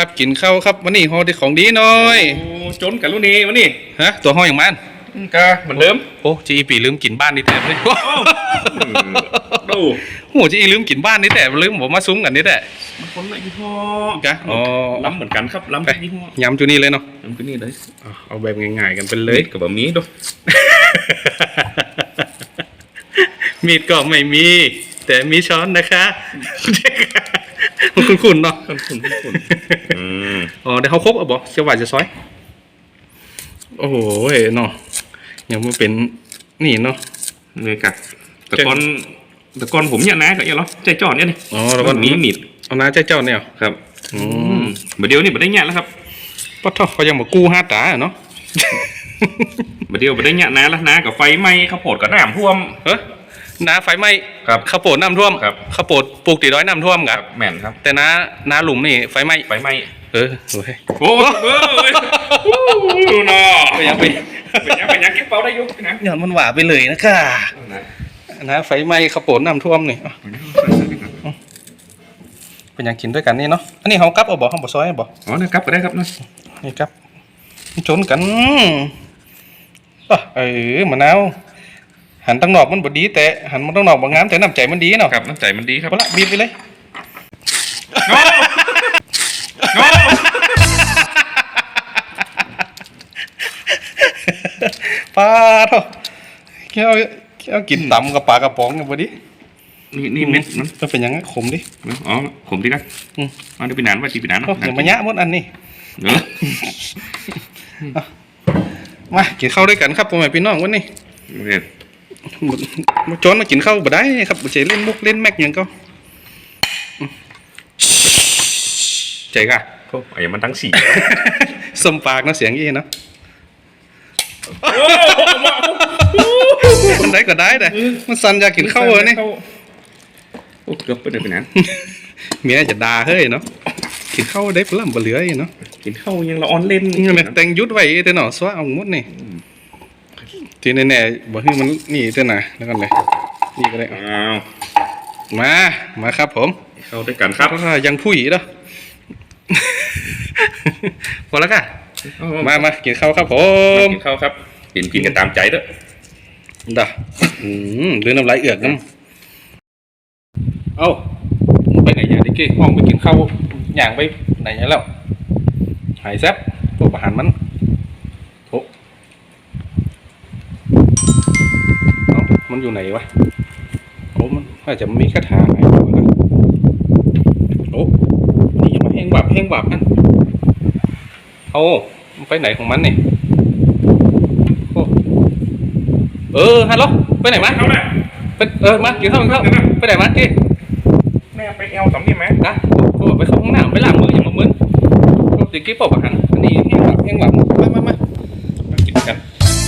ครับกินข้าวครับวันนี้ฮอได้ของดีหน่อยโอ้จนกันรุ่นนี้วะนี่ฮะตัวห้องอย่างมันอืมกะเหมือนเดิมโอ้จีอีปีลืมกินบ้านนี่แต่เลยดูโอ้จีอีลืมกินบ้านนี่แต่ลืมผมมาซุ้มกันนี่แต่มันคนละยี่ห้อกะอ๋อล้ำเหมือนกันครับล้ำไปทุกยี่ห้อยำจุนี่เลยเนาะล้ำก็นี่เลยเอาเอาแบบง่ายๆกันไปเลเลยยกับบะหมี่ดูมีดก็ไม่มี แต่มีช้อนนะคะ คุณคุณเนาะคุณคุณคุณคุณอืมอ๋อเดี๋ยวเขาครบอะบอกจะหวานจะซอย โอ้โหเนาะยังไม่เป็นนี่เนาะเลยกัดแต่ก่อนแต่ก่อนผมเนี่ยนะก็อย่างเหรอใจจอดเนี่ยนี่อ๋อแล้วก็หมีหมีดเอาน้าเจ้าเจ้าเนี่ยครับอือืมมเดี๋ยวนี่ไม่ได้เนี่ยแล้วครับปะทอเขายังมากู้ห้าตาอะเนาะเดี๋ยวไม่ได้เนี่ยนะแล้วนะกับไฟไหม้ข้าวโพดกับน้ำท่วม เฮ้ย น้าไฟไหม้ครับข้าวโพดน้ำท่วมครับ ข้าวโพดปลูกตีร้อยน้ำท่วมคกัรับ บแม่นครับ แต่น้าน้าหลุมนี่ไฟไหม้ไฟไหม้เออโอ้ยโอ้ยเอ้ยดูเนาะไปยังไปเป็นยังเป็นยังเก็บเป๋าได้อยุนะย้อนมันหวาไปเลยนะค่ะนะไฟไหม้ข้าวโพดน้ำท่วมนี่อะเป็นยังกินด้วยกันนี่เนาะอันนี้เขากลับเอาบอกเขาบอกซอยบอกอ๋อนะครับก็ได้ครับนะนี่ครับชนกันอะเออมะนาว หันตั้งนอกมันบดี แต่หันมันตั้งนอกบางงามแต่น้ำใจมันดีเนาะครับน้ำใจมันดีครับเอาละบีบไปเลยโอ้โอ้ปลาเถอะแค่เอาแค่เอากินตำกับปลากระป๋องกันบดีนี่นี่เม็ดมันมันเป็นอยังไงขมดิอ๋อผมดีนะอืมมาดูปีนานว่าจีปีนานโอ้เนาะอย่ามาแยะหมดอันนี้เนอะมากินข้าวด้วยกันครับพ่อแม่พี่น้องวันนี้เนี่ย มาจอนมากินข้าวบ่ได้ครับบ่ใช่เล่นมุกเล่นแม็กหยังก็อืมใจก่ะโอ้ยมันทั้งสี่สมปากเนาะเสียงยี่เนาะมันได้ก็ได้แต่มันสั่นอยากกินข้าวเออนี่โอ้เกือบไปเดินปีนานเมียจะด่าเฮ้ยเนาะกินข้าวได้ปลำบ่เหลืออีเนาะกินข้าวยังละอ่อนเล่นนี่แหละแต่งยุดไว้แต่เนาะสวะเอาหมดนี่ ที่แน่ๆบ่ให้มันนี่เท่าน่ะแล้วกันเลยนี่ก็ได้เอาอ้าวมามาครับผม เข้าด้วยกันครับอ่ายังผู้หญิงเนาะพอแล้วค่ะมามากินข้าวครับผมกินข้าวครับกินกินกันตามใจเด้อด่าอืมเดือนน้ำลายเอือกน้ำเอ้ามึงไปไหนอย่างนี้กี้ห้องไปกินข้าวอย่างไปไหนอย่างแล้วหายแซบพวกอาหารมัน มันอยู่ไหนวะโอ้มันอาจจะมีคาถาไหนอยู่นะโอ้นี่ยังมาแห้งบับแห้งบับนั่นเอามันไปไหนของมันเนี่ยโอ้เออฮัลโหลไปไหนมาเอาละไปเออมากินข้าวกินข้าวไปไหนมากี้แม่ไปเอลสำนีไหมนะโอ้ไปเข้าห้องน้ำไปล้างมืออย่างมามึนรถติกี้ปอบอาหารอันนี้แห้งแบบแห้งแบบ